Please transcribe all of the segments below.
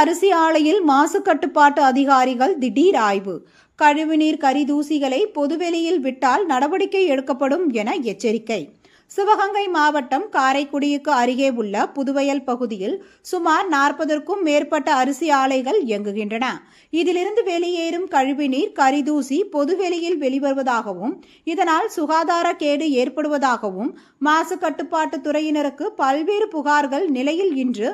அரிசி ஆலையில் மாசு கட்டுப்பாட்டு அதிகாரிகள் திடீர் ஆய்வு. கழிவுநீர் கரிதூசிகளை பொதுவெளியில் விட்டால் நடவடிக்கை எடுக்கப்படும் என எச்சரிக்கை. சிவகங்கை மாவட்டம் காரைக்குடிக்கு அருகே உள்ள புதுவயல் பகுதியில் சுமார் நாற்பதற்கும் மேற்பட்ட அரிசி ஆலைகள் இயங்குகின்றன. இதிலிருந்து வெளியேறும் கழிவுநீர் கரிதூசி பொதுவெளியில் வெளிவருவதாகவும் இதனால் சுகாதார கேடு ஏற்படுவதாகவும் மாசு கட்டுப்பாட்டு துறையினருக்கு பல்வேறு புகார்கள் நிலையில் இன்று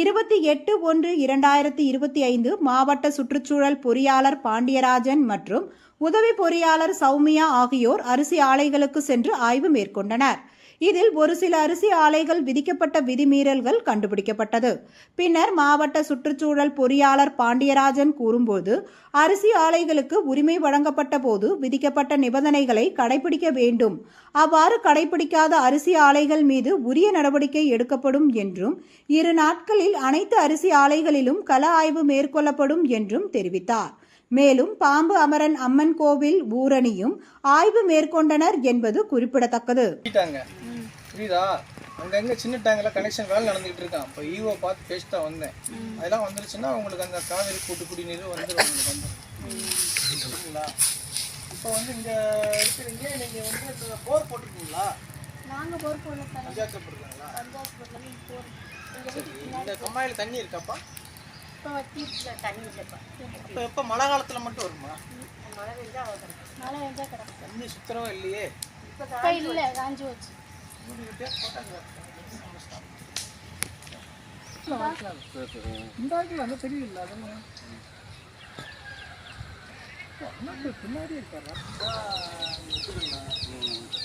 இருபத்தி எட்டு ஒன்று இரண்டாயிரத்தி இருபத்தி ஐந்து மாவட்ட சுற்றுச்சூழல் பொறியாளர் பாண்டியராஜன் மற்றும் உதவி பொறியாளர் சௌமியா ஆகியோர் அரிசி ஆலைகளுக்கு சென்று ஆய்வு மேற்கொண்டனர். இதில் ஒரு சில அரிசி ஆலைகள் விதிக்கப்பட்ட விதிமீறல்கள் கண்டுபிடிக்கப்பட்டது. பின்னர் மாவட்ட சுற்றுச்சூழல் பொறியாளர் பாண்டியராஜன் கூறும்போது அரிசி ஆலைகளுக்கு உரிமை வழங்கப்பட்ட போது விதிக்கப்பட்ட நிபந்தனைகளை கடைபிடிக்க வேண்டும். அவ்வாறு கடைபிடிக்காத அரிசி ஆலைகள் மீது உரிய நடவடிக்கை எடுக்கப்படும் என்றும் இரு நாட்களில் அனைத்து அரிசி ஆலைகளிலும் கள ஆய்வு மேற்கொள்ளப்படும் என்றும் தெரிவித்தார். மேலும் பாம்பு அமரன் அம்மன் கோவில் ஊரணியும் ஆய்வு மேற்கொண்டனர் என்பது குறிப்பிடத்தக்கது. புரியுதா? அங்கங்க சின்ன டேங்கில் கனெக்ஷன் வேலை நடந்துகிட்டு இருக்கான் இப்போ ஈவோ பார்த்து பேசிட்டு தான் வந்தேன். அதெல்லாம் வந்துருச்சுன்னா உங்களுக்கு அந்த காவேரி கூட்டு குடிநீர் வந்துடும் உங்களுக்கு வந்துடும் சரிங்களா இப்போ வந்து இங்கே இருக்கிறீங்க நீங்கள் வந்து இந்த போர் போட்டிருக்கீங்களா? நாங்கள் போர் போடல பஞ்சாயத்து போட்டிருக்காங்களா? இந்த கம்மாயில் தண்ணி இருக்காப்பா? இப்போ தீர்ச்சில் தண்ணி இல்லைப்பா. இப்போ எப்போ? மழை காலத்தில் மட்டும் வருமா? மழை பெஞ்சா மழை பெஞ்சா கிடக்கும் தண்ணி சுத்தரவா இல்லையே? இப்போ இல்லை காஞ்சி வச்சு மூடிக்கிட்டே தெரியல அதெல்லாம் பின்னாடி இருக்காரா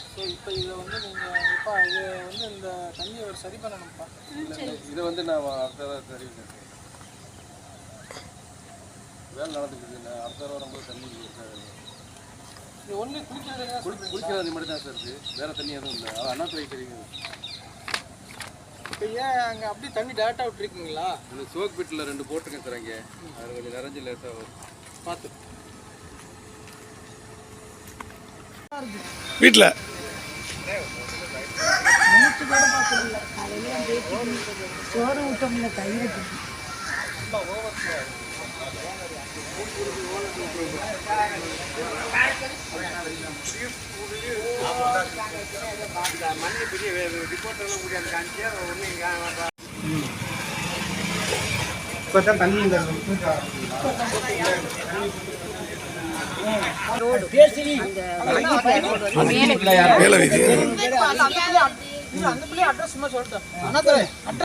ஸோ இப்போ இதை வந்து நீங்கள் இப்போ இது வந்து இந்த தண்ணியை ஒரு சரி பண்ணணும்ப்பா இதை வந்து நான் அடுத்த தடவை சரி வேலை நடந்துக்குது அடுத்த தடவை வரும்போது தண்ணி இருக்காது குளிக்கிறது மட்டும் தான் சார். இருக்குது வேறு தண்ணி எதுவும் இல்லை. அது அண்ணாத்துறை தெரியுங்க இப்போ ஏன் அங்கே அப்படியே தண்ணி டேரெக்டாக விட்டுருக்கீங்களா? இந்த சோக் பிட்டில் ரெண்டு போட்டிருக்கேன் சார் அங்கே. அது கொஞ்சம் நிறைஞ்சு லேட்டாக வரும். பார்த்து. வீட்டில் இப்போ தான் தண்ணி இந்த மேலே வீதி அந்த பிள்ளைய அட்ரஸ் சும்மா சொல்லிட்டேன் அண்ணா